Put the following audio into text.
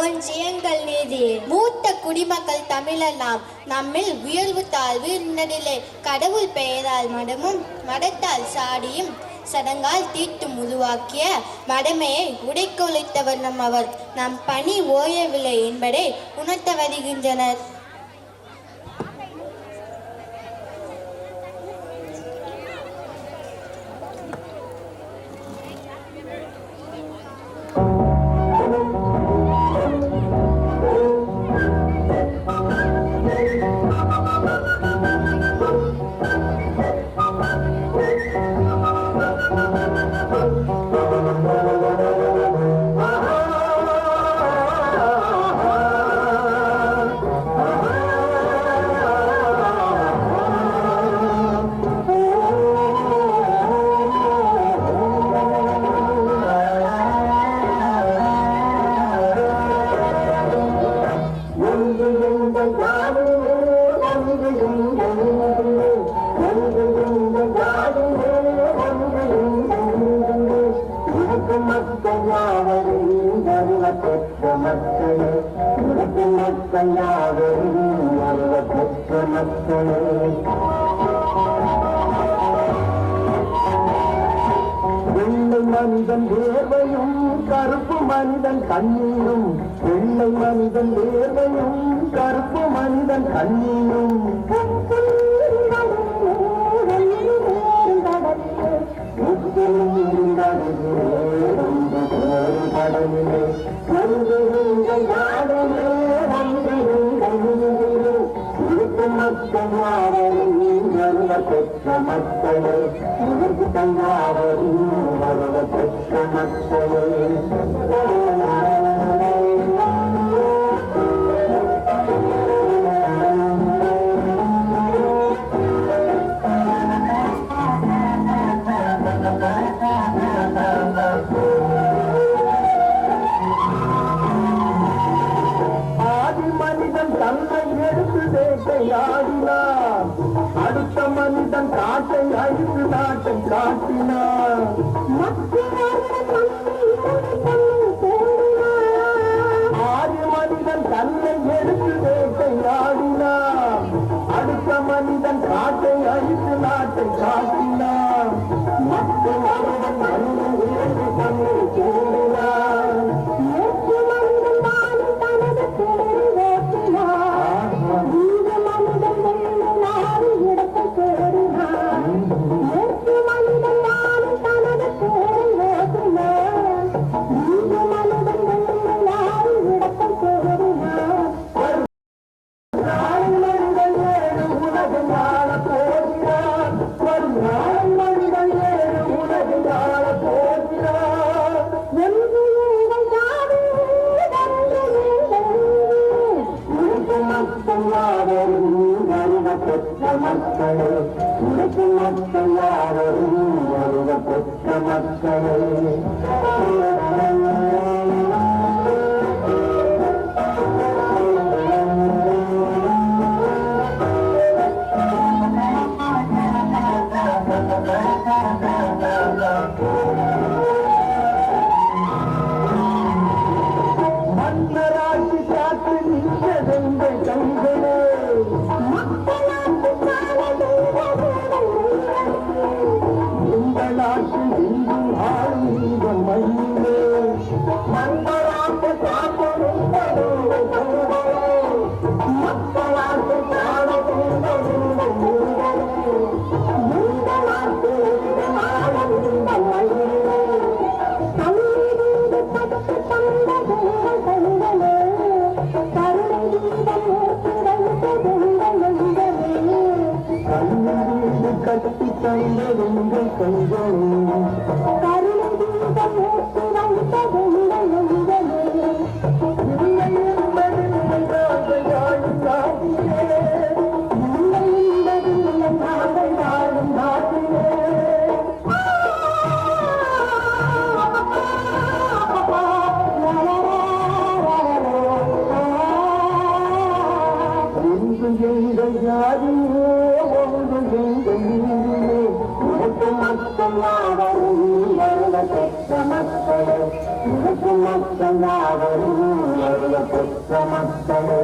ஒன்றியங்கள் நீதியே மூத்த குடிமக்கள் தமிழெல்லாம் நம்மில் உயர்வு தாழ்வு நடுநிலை கடவுள் பெயரால் மடமும் மடத்தால் சாடியும் சடங்கால் தீட்டும் உருவாக்கிய மடமையை உடைக்கொழித்தவர் நம் அவர் நம் பணி ஓயவில்லை என்பதை உணர்த்த வருகின்றனர் வெள்ளை மனிதன் வேர்வையும் கருப்பு மனிதன் கண்ணீரும். வெள்ளை மனிதன் வேர்வையும் கருப்பு மனிதன் கண்ணீரும். கடலிலே మత్తయే. తిరుగుతంగా వరుణ వరద పక్ష మత్తయే காட்டினார். ஆதி மனிதன் தன்னை எடுத்து வேட்டையாடினார் அடுத்த மனிதன் காட்டை அழித்து நாட்டை காட்டினார். பெற்ற மக்களே உனக்கு மக்கள் யாரும் வருவ பொத்த மக்களே கட்டி தந்ததுங்கள் கண்களும் ஒன்று எங்கள் ஜாதியே ஒன்று எங்கள் நீதியே உனக்கு மக்கள் யாவரும் வருவ பெற்ற மக்களே உனக்கு மக்கள் யாவரும் வருவ பெற்ற மக்களே